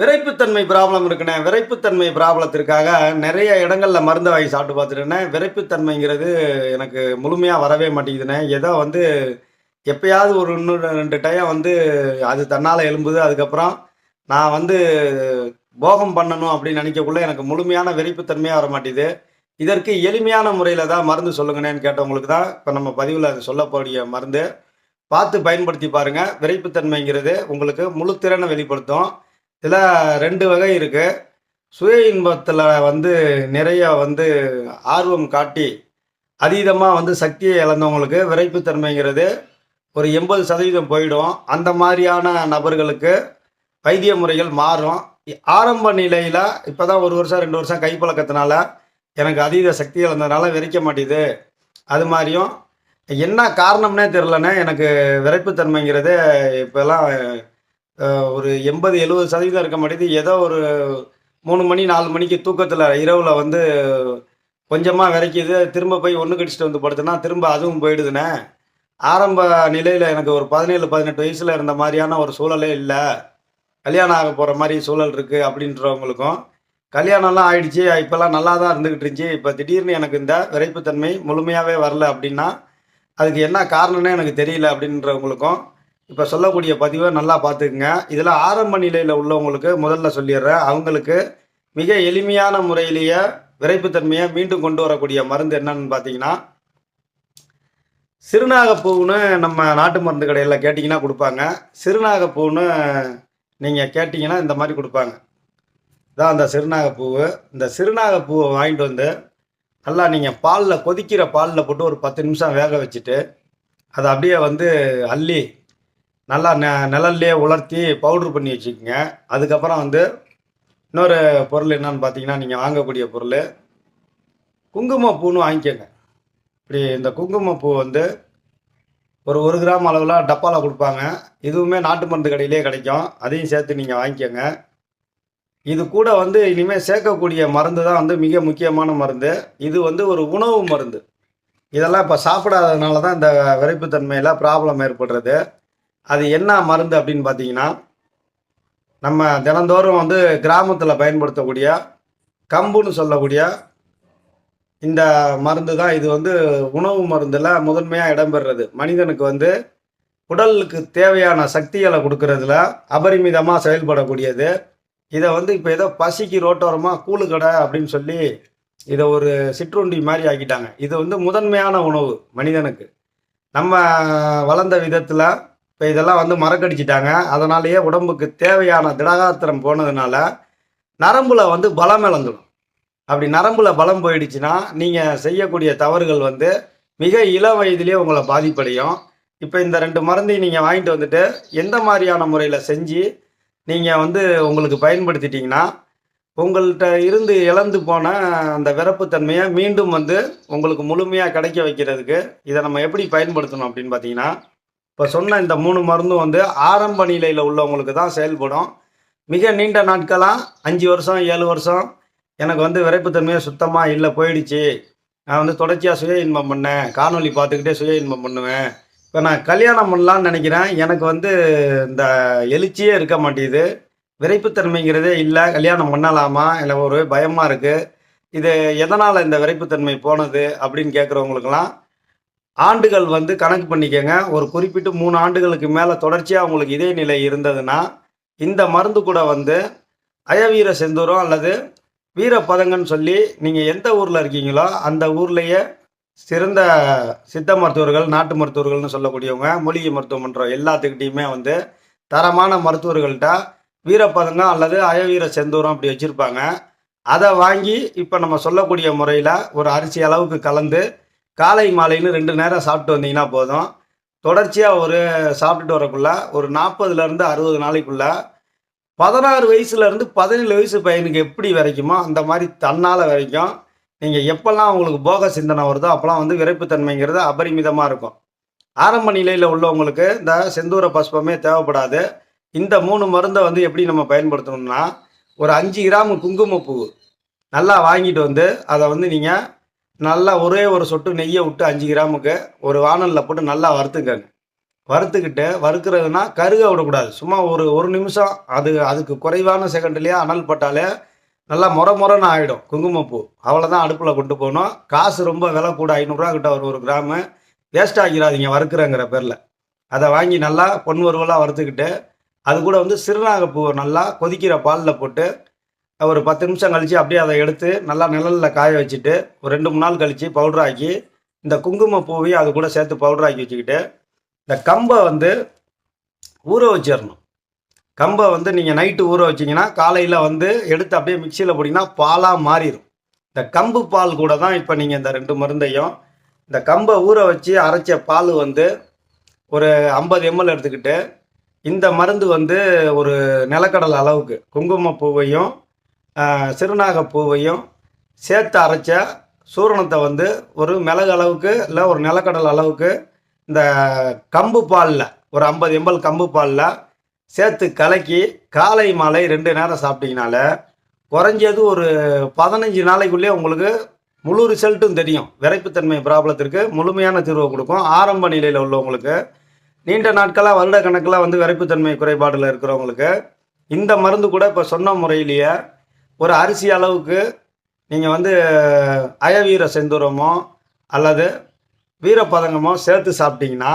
விரைப்புத்தன்மை problem இருக்குண்ணே. விரைப்புத்தன்மை ப்ராப்ளத்திற்காக நிறைய இடங்களில் மருந்து வாங்கி சாப்பிட்டு பார்த்துட்டேண்ணே. விரைப்புத்தன்மைங்கிறது எனக்கு முழுமையாக வரவே மாட்டேங்குதுண்ணே. ஏதோ வந்து எப்பயாவது ஒரு இன்னொரு ரெண்டு டைம் வந்து அது தன்னால் எழும்புது. அதுக்கப்புறம் நான் வந்து போகம் பண்ணணும் அப்படின்னு நினைக்கக்குள்ள எனக்கு முழுமையான விரைப்புத்தன்மையாக வர மாட்டேங்குது. இதற்கு எளிமையான முறையில் தான் மருந்து சொல்லுங்கண்ணேன்னு கேட்டவங்களுக்கு தான் இப்போ நம்ம பதிவில் அது சொல்லக்கூடிய மருந்து. பார்த்து பயன்படுத்தி பாருங்கள் விரைப்புத்தன்மைங்கிறது உங்களுக்கு முழு திறனை வெளிப்படுத்தும். இதில் ரெண்டு வகை இருக்குது சுய இன்பத்தில் வந்து நிறைய வந்து ஆர்வம் காட்டி அதீதமாக வந்து சக்தியை இழந்தவங்களுக்கு விரைப்புத்தன்மைங்கிறது ஒரு எண்பது சதவீதம் போயிடும். அந்த மாதிரியான நபர்களுக்கு வைத்திய முறைகள் மாறும். ஆரம்ப நிலையில் இப்போ தான் ஒரு வருஷம் ரெண்டு வருஷம் கைப்பழக்கத்தினால எனக்கு அதீத சக்தி இழந்ததுனால விரைக்க மாட்டேது. அது மாதிரியும் என்ன காரணம்னே தெரிலண்ணே எனக்கு விரைப்புத்தன்மைங்கிறது இப்போல்லாம் ஒரு எண்பது எழுபது சதவீதம் இருக்க மாட்டேங்குது. ஏதோ ஒரு மூணு மணி நாலு மணிக்கு தூக்கத்தில் இரவில் வந்து கொஞ்சமாக விரைக்குது. திரும்ப போய் ஒன்று கடிச்சிட்டு வந்து படுத்துனா திரும்ப அதுவும் போயிடுதுண்ணே ஆரம்ப நிலையில் எனக்கு ஒரு பதினேழு பதினெட்டு வயசில் இருந்த மாதிரியான ஒரு சூழலே இல்லை. கல்யாணம் ஆக போகிற மாதிரி சூழல் இருக்குது அப்படின்றவங்களுக்கும். கல்யாணம்லாம் ஆயிடுச்சு. இப்போல்லாம் நல்லா தான் இருந்துக்கிட்டு இருந்துச்சு. இப்போ திடீர்னு எனக்கு இந்த விரைப்புத்தன்மை முழுமையாகவே வரல அப்படின்னா அதுக்கு என்ன காரணம்னே எனக்கு தெரியல அப்படின்றவங்களுக்கும். இப்போ சொல்லக்கூடிய பதிவை நல்லா பார்த்துக்குங்க. இதில் ஆரம்ப நிலையில் உள்ளவங்களுக்கு முதல்ல சொல்லிடுறேன். அவங்களுக்கு மிக எளிமையான முறையிலேயே விரைப்புத்தன்மையை மீண்டும் கொண்டு வரக்கூடிய மருந்து என்னன்னு பார்த்தீங்கன்னா சிறுநாகப்பூன்னு நம்ம நாட்டு மருந்து கடையில் கேட்டிங்கன்னா கொடுப்பாங்க. சிறுநாகப்பூன்னு நீங்கள் கேட்டிங்கன்னா இந்த மாதிரி கொடுப்பாங்க. இதான் அந்த சிறுநாகப்பூவு. இந்த சிறுநாகப்பூவை வாங்கிட்டு வந்து நல்லா நீங்கள் பாலில் கொதிக்கிற பாலில் போட்டு ஒரு பத்து நிமிஷம் வேக வச்சுட்டு அதை அப்படியே வந்து அள்ளி நல்லா நெ நிழல்லையே உலர்த்தி பவுட்ரு பண்ணி வச்சுக்கோங்க. அதுக்கப்புறம் வந்து இன்னொரு பொருள் என்னன்னு பார்த்தீங்கன்னா நீங்கள் வாங்கக்கூடிய பொருள் குங்குமப்பூன்னு வாங்கிக்கோங்க. இப்படி இந்த குங்குமப்பூ வந்து ஒரு ஒரு கிராம் அளவில் டப்பாவில் கொடுப்பாங்க. இதுவுமே நாட்டு மருந்து கடையிலே கிடைக்கும். அதையும் சேர்த்து நீங்கள் வாங்கிக்கோங்க. இது கூட வந்து இனிமேல் சேர்க்கக்கூடிய மருந்து தான் வந்து மிக முக்கியமான மருந்து. இது வந்து ஒரு உணவு மருந்து. இதெல்லாம் இப்போ சாப்பிடாததுனால தான் இந்த விரைப்புத்தன்மையில் ப்ராப்ளம் ஏற்படுறது. அது என்ன மருந்து அப்படின்னு பார்த்தீங்கன்னா நம்ம தினந்தோறும் வந்து கிராமத்தில் பயன்படுத்தக்கூடிய கம்புன்னு சொல்லக்கூடிய இந்த மருந்து தான். இது வந்து உணவு மருந்தில் முதன்மையாக இடம்பெறுறது. மனிதனுக்கு வந்து உடலுக்கு தேவையான சக்திகளை கொடுக்கறதுல அபரிமிதமாக செயல்படக்கூடியது. இதை வந்து இப்போ ஏதோ பசிக்கு ரோட்டோரமாக கூழு கடை அப்படின்னு சொல்லி இதை ஒரு சிற்றுண்டி மாதிரி ஆக்கிட்டாங்க. இது வந்து முதன்மையான உணவு மனிதனுக்கு. நம்ம வளர்ந்த விதத்தில் இப்போ இதெல்லாம் வந்து மறக்கடிச்சிட்டாங்க. அதனாலேயே உடம்புக்கு தேவையான திடகாத்திரம் போனதுனால நரம்பில் வந்து பலம் இழந்துடும். அப்படி நரம்பில் பலம் போயிடுச்சுன்னா நீங்கள் செய்யக்கூடிய தவறுகள் வந்து மிக இள வயதிலேயே உங்களை பாதிப்படையும். இப்போ இந்த ரெண்டு மருந்தையும் நீங்கள் வாங்கிட்டு வந்துட்டு எந்த மாதிரியான முறையில் செஞ்சு நீங்கள் வந்து உங்களுக்கு பயன்படுத்திட்டிங்கன்னா உங்கள்கிட்ட இருந்து இழந்து போன அந்த விரப்புத்தன்மையை மீண்டும் வந்து உங்களுக்கு முழுமையாக கிடைக்க வைக்கிறதுக்கு இதை நம்ம எப்படி பயன்படுத்தணும் அப்படின்னு பார்த்தீங்கன்னா இப்போ சொன்ன இந்த மூணு மருந்தும் வந்து ஆரம்ப நிலையில் உள்ளவங்களுக்கு தான் செயல்படும். மிக நீண்ட நாட்களாக அஞ்சு வருஷம் ஏழு வருஷம்? எனக்கு வந்து விரைப்புத்தன்மையே சுத்தமாக இல்லை போயிடுச்சு. நான் வந்து தொடர்ச்சியாக சுய இன்பம் பண்ணேன். காணொளி பார்த்துக்கிட்டே சுய இன்பம் பண்ணுவேன். இப்போ நான் கல்யாணம் பண்ணலான்னு நினைக்கிறேன். எனக்கு வந்து இந்த எழுச்சியே இருக்க மாட்டேங்குது. விரைப்புத்தன்மைங்கிறதே இல்லை. கல்யாணம் பண்ணலாமா? இல்லை ஒரு பயமாக இருக்குது இது எதனால் இந்த விரைப்புத்தன்மை போனது அப்படின்னு கேட்குறவங்களுக்கெல்லாம் ஆண்டுகள் வந்து கணக்கு பண்ணிக்கோங்க. ஒரு குறிப்பிட்டு மூணு ஆண்டுகளுக்கு மேலே தொடர்ச்சியாக உங்களுக்கு இதே நிலை இருந்ததுன்னா இந்த மருந்து கூட வந்து அயவீர செந்தூரம் அல்லது வீரப்பதங்கன்னு சொல்லி நீங்கள் எந்த ஊரில் இருக்கீங்களோ அந்த ஊர்லேயே சிறந்த சித்த மருத்துவர்கள் நாட்டு மருத்துவர்கள்னு சொல்லக்கூடியவங்க மூலிகை மருத்துவமன்றம் எல்லாத்துக்கிட்டேயுமே எல்லாத்துக்கிட்டையுமே வந்து தரமான மருத்துவர்கள்ட்ட வீரப்பதங்கம் அல்லது அயவீர செந்தூரம் அப்படி வச்சுருப்பாங்க. அதை வாங்கி இப்போ நம்ம சொல்லக்கூடிய முறையில் ஒரு அரிசி அளவுக்கு கலந்து காலை மாலைன்னு ரெண்டு நேரம் சாப்பிட்டு வந்தீங்கன்னா போதும். தொடர்ச்சியாக ஒரு சாப்பிட்டுட்டு வரக்குள்ள ஒரு நாற்பதுலேருந்து அறுபது நாளைக்குள்ள பதினாறு வயசுலேருந்து பதினேழு வயசு பையனுக்கு எப்படி வரைக்குமோ அந்த மாதிரி தன்னால் வரைக்கும். நீங்கள் எப்போல்லாம் உங்களுக்கு போக சிந்தனை வருதோ அப்போல்லாம் வந்து விரைப்புத்தன்மைங்கிறது அபரிமிதமாக இருக்கும். ஆரம்ப நிலையில் உள்ளவங்களுக்கு இந்த செந்தூர பஸ்பமே தேவைப்படாது. இந்த மூணு மருந்தை வந்து எப்படி நம்ம பயன்படுத்தணும்னா ஒரு அஞ்சு கிராம் குங்குமப்பூ நல்லா வாங்கிட்டு வந்து அதை வந்து நீங்கள் நல்லா ஒரே ஒரு சொட்டு நெய்யை விட்டு அஞ்சு கிராமுக்கு ஒரு வானலில் போட்டு நல்லா வறுத்துக்கங்க. வறுத்துக்கிட்டு வறுக்கிறதுனா கருக விடக்கூடாது. சும்மா ஒரு ஒரு நிமிஷம் அது அதுக்கு குறைவான செகண்ட்லேயே அனல் பட்டாலே நல்லா முற முறன்னு ஆகிடும் குங்குமப்பூ. அவ்வளோதான் அடுப்பில் கொண்டு போகணும். காசு ரொம்ப விலை கூட ஐநூறுரூவா கிட்ட ஒரு ஒரு கிராமு. வேஸ்ட் ஆகிடாதீங்க வறுக்கிறங்கிற பேரில். அதை வாங்கி நல்லா பொன் வறுவலாக வறுத்துக்கிட்டு அது கூட வந்து சிறுநாகப்பூவை நல்லா கொதிக்கிற பாலில் போட்டு ஒரு பத்து நிமிஷம் கழித்து அப்படியே அதை எடுத்து நல்லா நிழலில் காய வச்சுட்டு ஒரு ரெண்டு மூணு நாள் கழித்து பவுடர் ஆக்கி இந்த குங்கும பூவையும் அது கூட சேர்த்து பவுடர் ஆக்கி வச்சுக்கிட்டு இந்த கம்பை வந்து ஊற வச்சிடணும் கம்பை வந்து நீங்கள் நைட்டு ஊற வச்சிங்கன்னா காலையில் வந்து எடுத்து அப்படியே மிக்சியில் போட்டிங்கன்னா பாலாக மாறிடும் இந்த கம்பு பால் கூட தான் இப்போ நீங்கள் இந்த ரெண்டு மருந்தையும் இந்த கம்பை ஊற வச்சு அரைச்ச பால் வந்து ஒரு ஐம்பது எம்எல் எடுத்துக்கிட்டு இந்த மருந்து வந்து ஒரு நிலக்கடலை அளவுக்கு குங்குமப்பூவையும் சிறுநாகப்பூவையும் சேர்த்து அரைச்ச சூரணத்தை வந்து ஒரு மிளகு அளவுக்கு இல்லை ஒரு நிலக்கடலை அளவுக்கு இந்த கம்பு பாலில் ஒரு ஐம்பது எம்எல் கம்பு பாலில் சேர்த்து கலக்கி காலை மாலை ரெண்டு நேரம் சாப்பிட்டீங்கனால குறைஞ்சது ஒரு பதினஞ்சு நாளைக்குள்ளேயே உங்களுக்கு முழு ரிசல்ட்டும் தெரியும். விரைப்புத்தன்மை ப்ராப்ளத்திற்கு முழுமையான தீர்வை கொடுக்கும். ஆரம்ப நிலையில் உள்ளவங்களுக்கு நீண்ட நாட்களாக வருட கணக்கில் வந்து விரைப்புத்தன்மை குறைபாடில் இருக்கிறவங்களுக்கு இந்த மருந்து கூட இப்போ சொன்ன முறையிலேயே ஒரு அரிசி அளவுக்கு நீங்கள் வந்து அயவீர செந்தூரமோ அல்லது வீரப்பதங்கமோ சேர்த்து சாப்பிட்டீங்கன்னா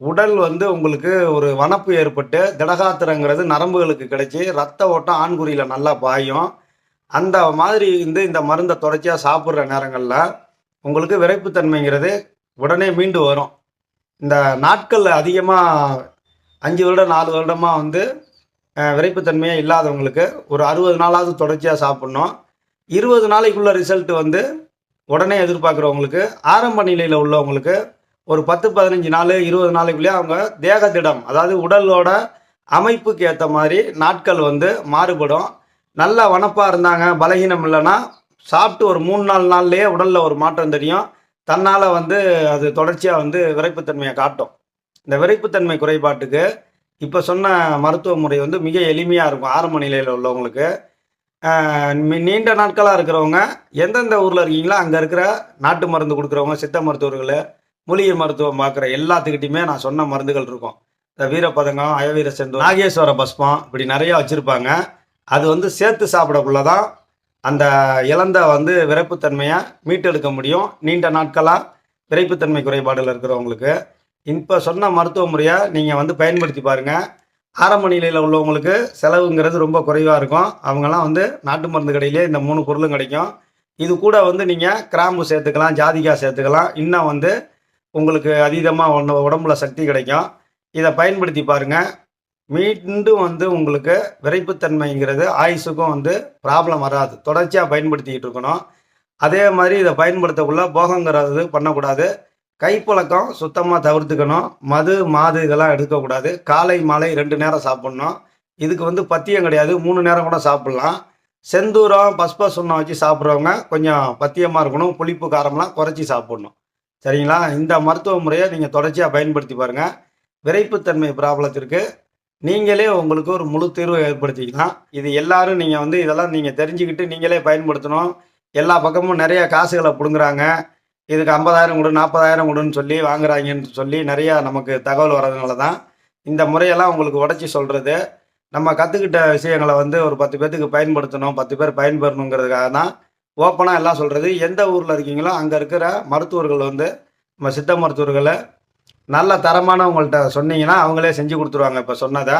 உடல் வந்து உங்களுக்கு ஒரு வனப்பு ஏற்பட்டு திடகாத்திரங்கிறது நரம்புகளுக்கு கிடைச்சி ரத்த ஓட்டம் ஆண்குறியில் நல்லா பாயும். அந்த மாதிரி வந்து இந்த மருந்தை தொடர்ச்சியாக சாப்பிட்ற நேரங்களில் உங்களுக்கு விரைப்புத்தன்மைங்கிறது உடனே மீண்டு வரும். இந்த நாட்களில் அதிகமாக அஞ்சு வருடம் நாலு வருடமாக வந்து விரைப்புத்தன்மையே இல்லாதவங்களுக்கு ஒரு அறுபது நாளாவது தொடர்ச்சியாக சாப்பிட்ணும். இருபது நாளைக்குள்ள ரிசல்ட் வந்து உடனே எதிர்பார்க்குறவங்களுக்கு ஆரம்ப நிலையில் உள்ளவங்களுக்கு ஒரு பத்து பதினஞ்சு நாள் இருபது நாளைக்குள்ளேயே அவங்க தேகத்திடம் அதாவது உடலோட அமைப்புக்கு ஏற்ற மாதிரி நாட்கள் வந்து மாறுபடும். நல்ல வனப்பாக இருந்தாங்க பலகீனம் இல்லைன்னா சாப்பிட்டு ஒரு மூணு நாலு நாள்லேயே உடலில் ஒரு மாற்றம் தெரியும். தன்னால் வந்து அது தொடர்ச்சியாக வந்து விரைப்புத்தன்மையை காட்டும். இந்த விரைப்புத்தன்மை குறைபாட்டுக்கு இப்போ சொன்ன மருத்துவ முறை வந்து மிக எளிமையாக இருக்கும் ஆரம்ப நிலையில் உள்ளவங்களுக்கு. நீண்ட நாட்களாக இருக்கிறவங்க எந்தெந்த ஊரில் இருக்கீங்களோ அங்கே இருக்கிற நாட்டு மருந்து கொடுக்குறவங்க சித்த மருத்துவர்கள் மூலிகை மருத்துவம் பார்க்குற எல்லாத்துக்கிட்டையுமே நான் சொன்ன மருந்துகள் இருக்கும். இந்த வீரப்பதங்கம் அயவீர செந்து நாகேஸ்வர பஸ்பம் இப்படி நிறையா வச்சுருப்பாங்க. அது வந்து சேர்த்து சாப்பிடக்குள்ள தான் அந்த இழந்த வந்து விரைப்புத்தன்மையை மீட்டெடுக்க முடியும். நீண்ட நாட்களாக விரைப்புத்தன்மை குறைபாடில் இருக்கிறவங்களுக்கு. இப்போ சொன்ன மருத்துவ முறையை நீங்கள் வந்து பயன்படுத்தி பாருங்கள் ஆரம்ப நிலையில் உள்ளவங்களுக்கு செலவுங்கிறது ரொம்ப குறைவாக இருக்கும். அவங்கெல்லாம் வந்து நாட்டு மருந்து கடையிலே இந்த மூணு பொருளும் கிடைக்கும். இது கூட வந்து நீங்கள் கிராம்பு சேர்த்துக்கலாம் ஜாதிக்காய் சேர்த்துக்கலாம். இன்னும் வந்து உங்களுக்கு அதீதமாக ஒன்று உடம்புல சக்தி கிடைக்கும். இதை பயன்படுத்தி பாருங்கள் மீண்டும் வந்து உங்களுக்கு விரைப்புத்தன்மைங்கிறது ஆயுசுக்கும் வந்து ப்ராப்ளம் வராது. தொடர்ச்சியாக பயன்படுத்திக்கிட்டு இருக்கணும். அதே மாதிரி இதை பயன்படுத்தக்குள்ள போகங்கிறது பண்ணக்கூடாது. கைப்பழக்கம் சுத்தமாக தவிர்த்துக்கணும். மது மாது இதெல்லாம் எடுக்கக்கூடாது. காலை மாலை ரெண்டு நேரம் சாப்பிட்ணும். இதுக்கு வந்து பத்தியம் கிடையாது. மூணு நேரம் கூட சாப்பிட்லாம். செந்தூரம் பஸ்ப சுண்ணம் வச்சு சாப்பிட்றவங்க கொஞ்சம் பத்தியமாக இருக்கணும். புளிப்பு காரம்லாம் குறைச்சி சாப்பிட்ணும். சரிங்களா? இந்த மருத்துவ முறையை நீங்கள் தொடர்ச்சியாக பயன்படுத்தி பாருங்கள் விரைப்புத்தன்மை ப்ராப்ளத்திற்கு நீங்களே உங்களுக்கு ஒரு முழு தீர்வை ஏற்படுத்திக்கலாம். இது எல்லாரும் நீங்கள் வந்து இதெல்லாம் நீங்கள் தெரிஞ்சுக்கிட்டு நீங்களே பயன்படுத்தணும். எல்லா பக்கமும் நிறைய காசுகளை பிடுங்குறாங்க. இதுக்கு ஐம்பதாயிரம் கொடு நாற்பதாயிரம் கொடுன்னு சொல்லி வாங்குறாங்கன்னு சொல்லி நிறையா நமக்கு தகவல் வர்றதுனால தான் இந்த முறையெல்லாம் உங்களுக்கு உடச்சி சொல்கிறது நம்ம கற்றுக்கிட்ட விஷயங்களை வந்து ஒரு பத்து பேர்த்துக்கு பயன்படுத்தணும் பத்து பேர் பயன்பெறணுங்கிறதுக்காக தான் ஓப்பனாக எல்லாம் சொல்கிறது எந்த ஊரில் இருக்கீங்களோ அங்கே இருக்கிற மருத்துவர்கள் வந்து நம்ம சித்த மருத்துவர்களை நல்ல தரமானவங்கள்ட்ட சொன்னீங்கன்னா அவங்களே செஞ்சு கொடுத்துருவாங்க இப்போ சொன்னதை.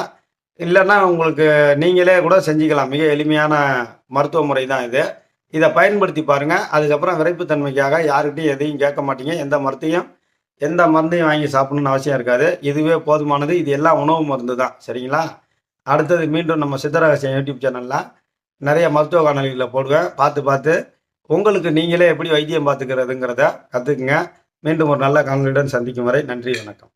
இல்லைன்னா உங்களுக்கு நீங்களே கூட செஞ்சுக்கலாம். மிக எளிமையான மருத்துவ முறை தான் இது. இதை பயன்படுத்தி பாருங்கள் அதுக்கப்புறம் விரைப்புத்தன்மைக்காக யாருக்கிட்டையும் எதையும் கேட்க மாட்டீங்க. எந்த மருத்தையும் எந்த மருந்தையும் வாங்கி சாப்பிடணும்னு அவசியம் இருக்காது. இதுவே போதுமானது. இது எல்லாம் உணவு மருந்து தான். சரிங்களா? அடுத்தது மீண்டும் நம்ம சித்தரகசியம் யூடியூப் சேனலில் நிறைய மருத்துவ காணொலிகளில் போடுவேன். பார்த்து பார்த்து உங்களுக்கு நீங்களே எப்படி வைத்தியம் பார்த்துக்கிறதுங்கிறத கற்றுக்குங்க மீண்டும் ஒரு நல்ல காணொலியுடன் சந்திக்கும் வரை நன்றி வணக்கம்.